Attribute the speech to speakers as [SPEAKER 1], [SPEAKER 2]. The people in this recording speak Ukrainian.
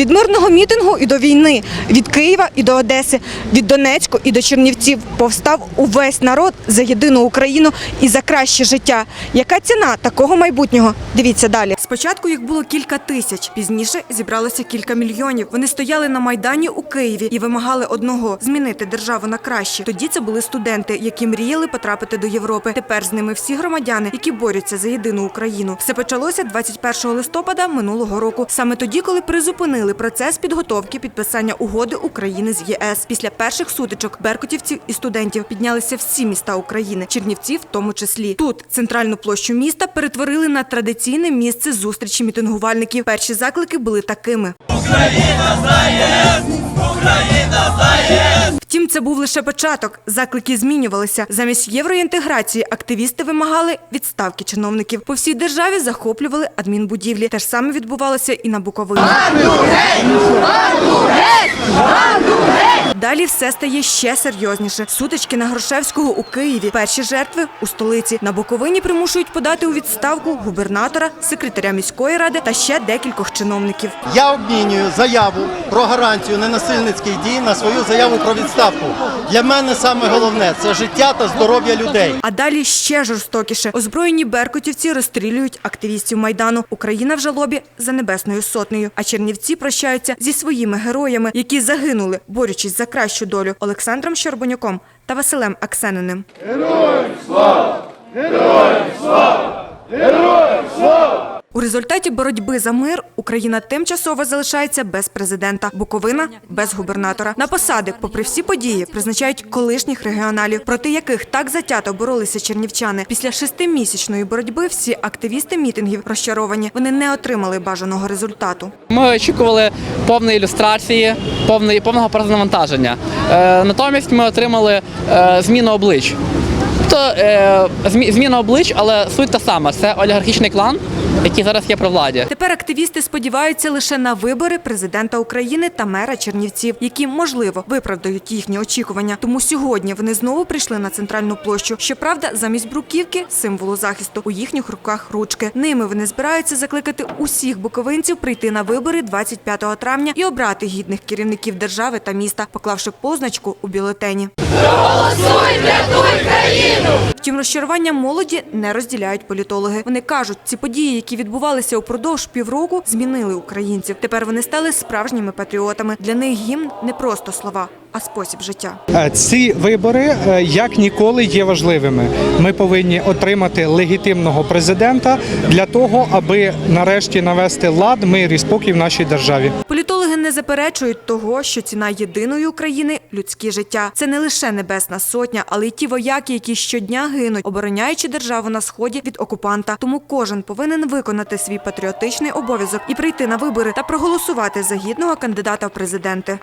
[SPEAKER 1] Від мирного мітингу і до війни, від Києва і до Одеси, від Донецьку і до Чернівців повстав увесь народ за єдину Україну і за краще життя. Яка ціна такого майбутнього? Дивіться далі. Спочатку їх було кілька тисяч, пізніше зібралося кілька мільйонів. Вони стояли на майдані у Києві і вимагали одного змінити державу на краще. Тоді це були студенти, які мріяли потрапити до Європи. Тепер з ними всі громадяни, які борються за єдину Україну. Все почалося 21 листопада минулого року. Саме тоді, коли призупинили процес підготовки підписання угоди України з ЄС. Після перших сутичок беркутівців і студентів піднялися всі міста України, Чернівці в тому числі. Тут центральну площу міста перетворили на традиційне місце зустрічі мітингувальників. Перші заклики були такими. Втім, це був лише початок. Заклики змінювалися. Замість євроінтеграції активісти вимагали відставки чиновників. По всій державі захоплювали адмінбудівлі. Те ж саме відбувалося і на Буковині. Далі все стає ще серйозніше. Сутички на Грушевського у Києві. Перші жертви у столиці. На Буковині примушують подати у відставку губернатора, секретаря міської ради та ще декількох чиновників.
[SPEAKER 2] Я обмінюю заяву про гарантію ненасильницьких дій на свою заяву про відставку. Для мене саме головне це життя та здоров'я людей.
[SPEAKER 1] А далі ще жорстокіше. Озброєні беркутівці розстрілюють активістів майдану. Україна в жалобі за небесною сотнею. А чернівці прощаються зі своїми героями, які загинули, борючись за кращу долю Олександром Щорбанюком та Василем Аксениним. У результаті боротьби за мир Україна тимчасово залишається без президента, Буковина без губернатора. На посади, попри всі події, призначають колишніх регіоналів, проти яких так затято боролися чернівчани. Після шестимісячної боротьби всі активісти мітингів розчаровані. Вони не отримали бажаного результату.
[SPEAKER 3] Ми очікували повної ілюстрації, повної, повного перезавантаження. Е, натомість ми отримали е, зміну облич. Тобто е, змі- зміна облич, але суть та сама. Це олігархічний клан, який зараз є при владі.
[SPEAKER 1] Тепер активісти сподіваються лише на вибори президента України та мера Чернівців, які можливо виправдають їхні очікування. Тому сьогодні вони знову прийшли на центральну площу. Щоправда, замість бруківки символу захисту у їхніх руках ручки. Ними вони збираються закликати усіх буковинців прийти на вибори 25 травня і обрати гідних керівників держави та міста, поклавши позначку у бюлетені. Втім, розчарування молоді не розділяють політологи. Вони кажуть, ці події, які відбувалися упродовж півроку, змінили українців. Тепер вони стали справжніми патріотами. Для них гімн не просто слова, а спосіб життя.
[SPEAKER 4] Е, Ці вибори е, як ніколи є важливими. Ми повинні отримати легітимного президента для того, аби нарешті навести лад, мир і спокій в нашій державі.
[SPEAKER 1] Не заперечують того, що ціна єдиної України людське життя. Це не лише небесна сотня, але й ті вояки, які щодня гинуть, обороняючи державу на сході від окупанта. Тому кожен повинен виконати свій патріотичний обов'язок і прийти на вибори та проголосувати за гідного кандидата в президенти.